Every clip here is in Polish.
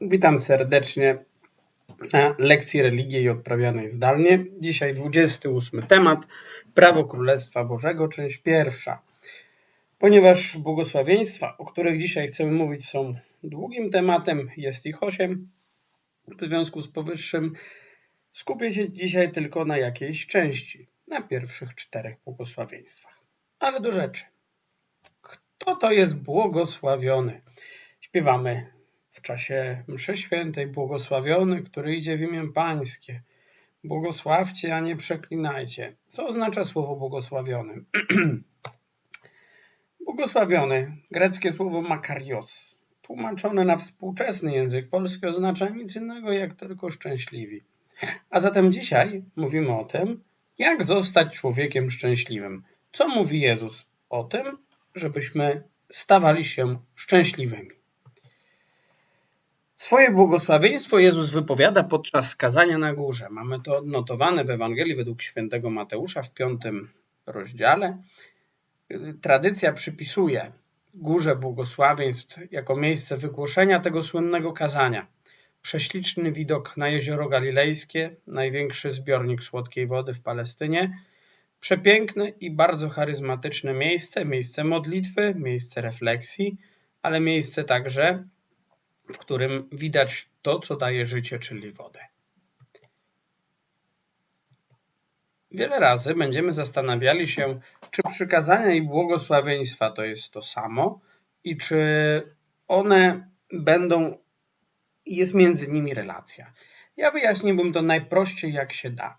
Witam serdecznie na lekcji religii odprawianej zdalnie. Dzisiaj 28 temat Prawo Królestwa Bożego, część pierwsza. Ponieważ błogosławieństwa, o których dzisiaj chcemy mówić, są długim tematem, jest ich osiem. W związku z powyższym skupię się dzisiaj tylko na jakiejś części, na pierwszych czterech błogosławieństwach. Ale do rzeczy. Kto to jest błogosławiony? Śpiewamy w czasie mszy świętej błogosławiony, który idzie w imię Pańskie. Błogosławcie, a nie przeklinajcie. Co oznacza słowo błogosławiony? błogosławiony, greckie słowo makarios, tłumaczone na współczesny język polski oznacza nic innego jak tylko szczęśliwi. A zatem dzisiaj mówimy o tym, jak zostać człowiekiem szczęśliwym. Co mówi Jezus o tym, żebyśmy stawali się szczęśliwymi? Swoje błogosławieństwo Jezus wypowiada podczas skazania na górze. Mamy to odnotowane w Ewangelii według świętego Mateusza w piątym rozdziale. Tradycja przypisuje górze błogosławieństw jako miejsce wygłoszenia tego słynnego kazania. Prześliczny widok na jezioro galilejskie, największy zbiornik słodkiej wody w Palestynie, przepiękne i bardzo charyzmatyczne miejsce, miejsce modlitwy, miejsce refleksji, ale miejsce także w którym widać to, co daje życie, czyli wodę. Wiele razy będziemy zastanawiali się, czy przykazania i błogosławieństwa to jest to samo i czy one będą, jest między nimi relacja. Ja wyjaśniłbym to najprościej jak się da.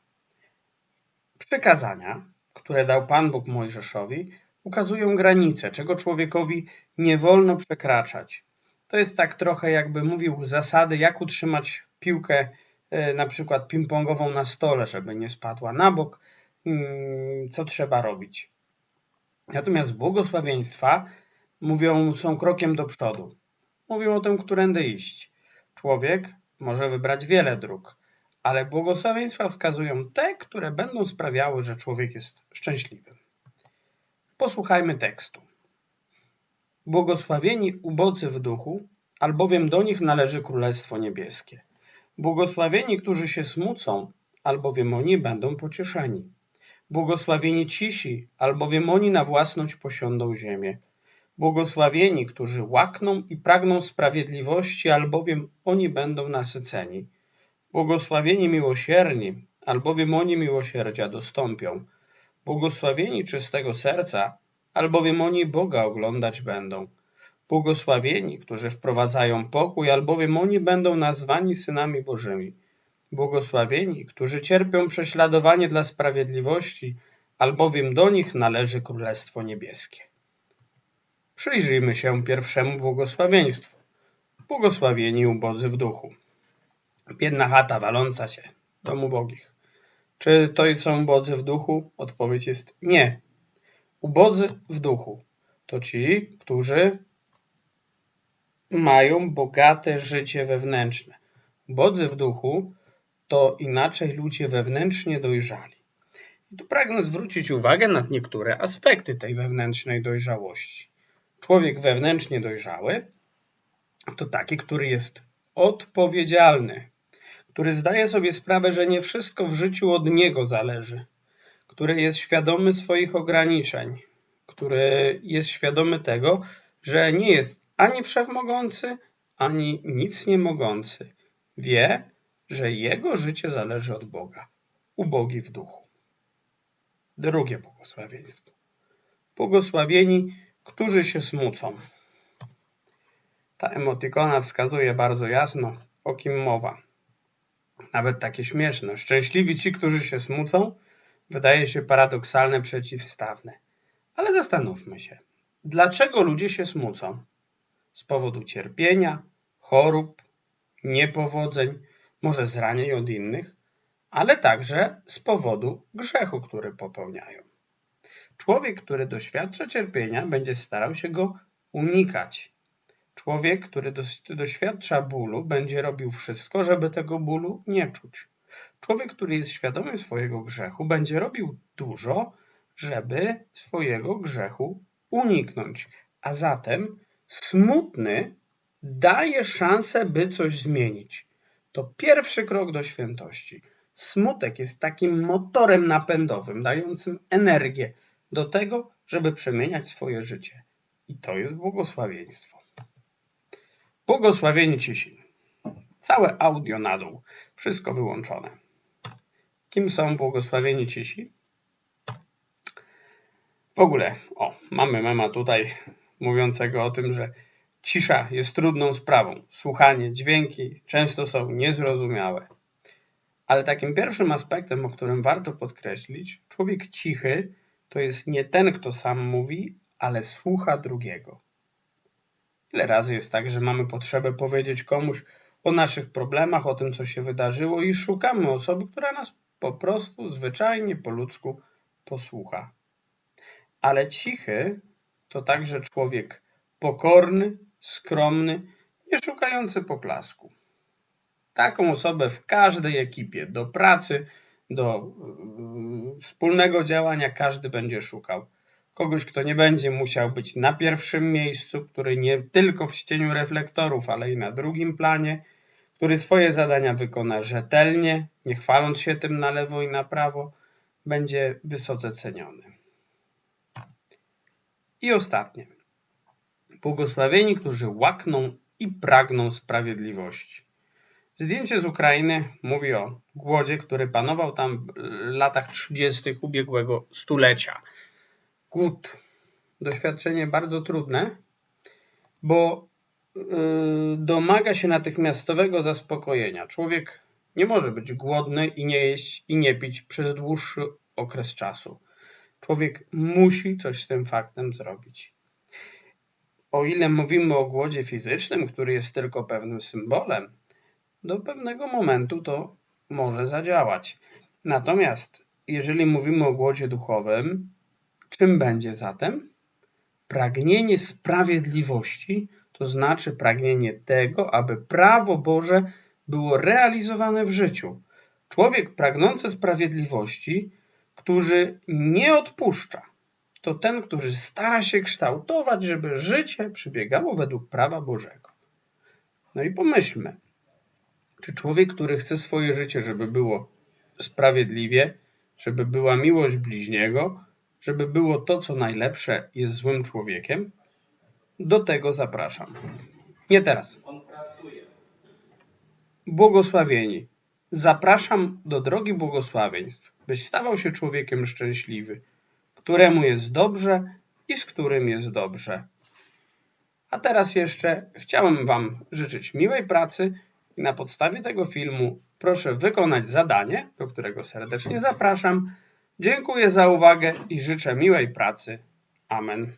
Przykazania, które dał Pan Bóg Mojżeszowi, ukazują granice, czego człowiekowi nie wolno przekraczać. To jest tak trochę jakby mówił zasady, jak utrzymać piłkę e, na przykład ping-pongową na stole, żeby nie spadła na bok, mm, co trzeba robić. Natomiast błogosławieństwa mówią, są krokiem do przodu. Mówią o tym, którędy iść. Człowiek może wybrać wiele dróg, ale błogosławieństwa wskazują te, które będą sprawiały, że człowiek jest szczęśliwy. Posłuchajmy tekstu. Błogosławieni ubodzy w duchu, albowiem do nich należy Królestwo Niebieskie. Błogosławieni, którzy się smucą, albowiem oni będą pocieszeni. Błogosławieni cisi, albowiem oni na własność posiądą ziemię. Błogosławieni, którzy łakną i pragną sprawiedliwości, albowiem oni będą nasyceni. Błogosławieni miłosierni, albowiem oni miłosierdzia dostąpią. Błogosławieni czystego serca, albowiem oni Boga oglądać będą. Błogosławieni, którzy wprowadzają pokój, albowiem oni będą nazwani synami Bożymi. Błogosławieni, którzy cierpią prześladowanie dla sprawiedliwości, albowiem do nich należy Królestwo Niebieskie. Przyjrzyjmy się pierwszemu błogosławieństwu. Błogosławieni ubodzy w duchu. Biedna chata waląca się, dom ubogich. Czy to są ubodzy w duchu? Odpowiedź jest nie. Ubodzy w duchu to ci, którzy mają bogate życie wewnętrzne. Ubodzy w duchu to inaczej ludzie wewnętrznie dojrzali. I tu pragnę zwrócić uwagę na niektóre aspekty tej wewnętrznej dojrzałości. Człowiek wewnętrznie dojrzały to taki, który jest odpowiedzialny, który zdaje sobie sprawę, że nie wszystko w życiu od niego zależy, który jest świadomy swoich ograniczeń, który jest świadomy tego, że nie jest ani wszechmogący, ani nic nie mogący. Wie, że jego życie zależy od Boga. Ubogi w duchu. Drugie błogosławieństwo. Błogosławieni, którzy się smucą. Ta emotikona wskazuje bardzo jasno, o kim mowa. Nawet takie śmieszne. Szczęśliwi ci, którzy się smucą, wydaje się paradoksalne, przeciwstawne. Ale zastanówmy się, dlaczego ludzie się smucą? Z powodu cierpienia, chorób, niepowodzeń, może zranień od innych, ale także z powodu grzechu, który popełniają. Człowiek, który doświadcza cierpienia, będzie starał się go unikać. Człowiek, który doświadcza bólu, będzie robił wszystko, żeby tego bólu nie czuć. Człowiek, który jest świadomy swojego grzechu, będzie robił dużo, żeby swojego grzechu uniknąć. A zatem smutny daje szansę, by coś zmienić. To pierwszy krok do świętości. Smutek jest takim motorem napędowym, dającym energię do tego, żeby przemieniać swoje życie. I to jest błogosławieństwo. Błogosławieni cisi. Całe audio na dół. Wszystko wyłączone. Kim są błogosławieni cisi? W ogóle, o, mamy mema tutaj mówiącego o tym, że cisza jest trudną sprawą. Słuchanie, dźwięki często są niezrozumiałe. Ale takim pierwszym aspektem, o którym warto podkreślić, człowiek cichy to jest nie ten, kto sam mówi, ale słucha drugiego. Ile razy jest tak, że mamy potrzebę powiedzieć komuś o naszych problemach, o tym, co się wydarzyło i szukamy osoby, która nas po prostu zwyczajnie po ludzku posłucha. Ale cichy to także człowiek pokorny, skromny, nie szukający poklasku. Taką osobę w każdej ekipie, do pracy, do yy, wspólnego działania każdy będzie szukał. Kogoś, kto nie będzie musiał być na pierwszym miejscu, który nie tylko w cieniu reflektorów, ale i na drugim planie, który swoje zadania wykona rzetelnie, nie chwaląc się tym na lewo i na prawo, będzie wysoce ceniony. I ostatnie. Błogosławieni, którzy łakną i pragną sprawiedliwości. Zdjęcie z Ukrainy mówi o głodzie, który panował tam w latach 30. ubiegłego stulecia. Głód. Doświadczenie bardzo trudne, bo yy, domaga się natychmiastowego zaspokojenia. Człowiek nie może być głodny i nie jeść i nie pić przez dłuższy okres czasu. Człowiek musi coś z tym faktem zrobić. O ile mówimy o głodzie fizycznym, który jest tylko pewnym symbolem, do pewnego momentu to może zadziałać. Natomiast jeżeli mówimy o głodzie duchowym, czym będzie zatem? Pragnienie sprawiedliwości, to znaczy pragnienie tego, aby prawo Boże było realizowane w życiu. Człowiek pragnący sprawiedliwości który nie odpuszcza, to ten, który stara się kształtować, żeby życie przebiegało według prawa Bożego. No i pomyślmy, czy człowiek, który chce swoje życie, żeby było sprawiedliwie, żeby była miłość bliźniego, żeby było to, co najlepsze, jest złym człowiekiem? Do tego zapraszam. Nie teraz. Błogosławieni. Zapraszam do drogi błogosławieństw byś stawał się człowiekiem szczęśliwy, któremu jest dobrze i z którym jest dobrze. A teraz jeszcze chciałem Wam życzyć miłej pracy i na podstawie tego filmu proszę wykonać zadanie, do którego serdecznie zapraszam. Dziękuję za uwagę i życzę miłej pracy. Amen.